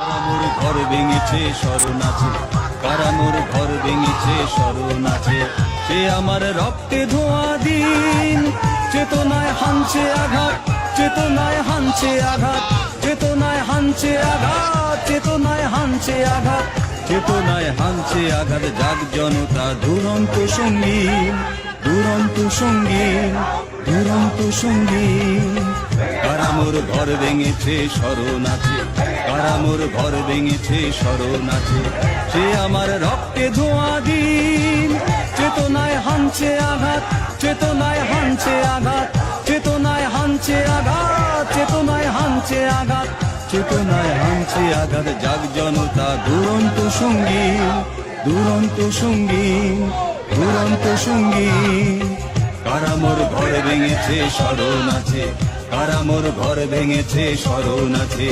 কারামোর ঘর ভেঙেছে, স্মরণ আছে। কারামোর ঘর ভেঙেছে, স্মরণ আছে। সে আমার রক্তে ধোয়া দিন। চেতনায় হানছে আঘাত, চেতনায় হানছে আঘাত। চেতনায় হানছে আঘাত, চেতনায় হানছে আঘাত। চেতনায় হানছে আঘাত, জাগ জনতা, দুরন্ত সঙ্গীন দুরন্ত সঙ্গীন দুরন্ত সঙ্গীন কারামোর ঘর ভেঙেছে স্মরণ আছে। কারামোর ঘর ভেঙেছে স্মরণ আছে। সে আমার রক্তে ধোঁয়া দিন। চেতনায় হানছে আঘাত, চেতনায় হানছে আঘাত। চেতনায় হানছে আঘাত, চেতনায় হানছে আঘাত। চেতনায় হানছে আঘাত, জাগ জনতা, দুরন্ত সঙ্গী দুরন্ত সঙ্গী দুরন্ত সঙ্গী। কারামোর ঘর ভেঙেছে স্মরণ আছে। কারামোর ঘর ভেঙেছে স্মরণ আছে।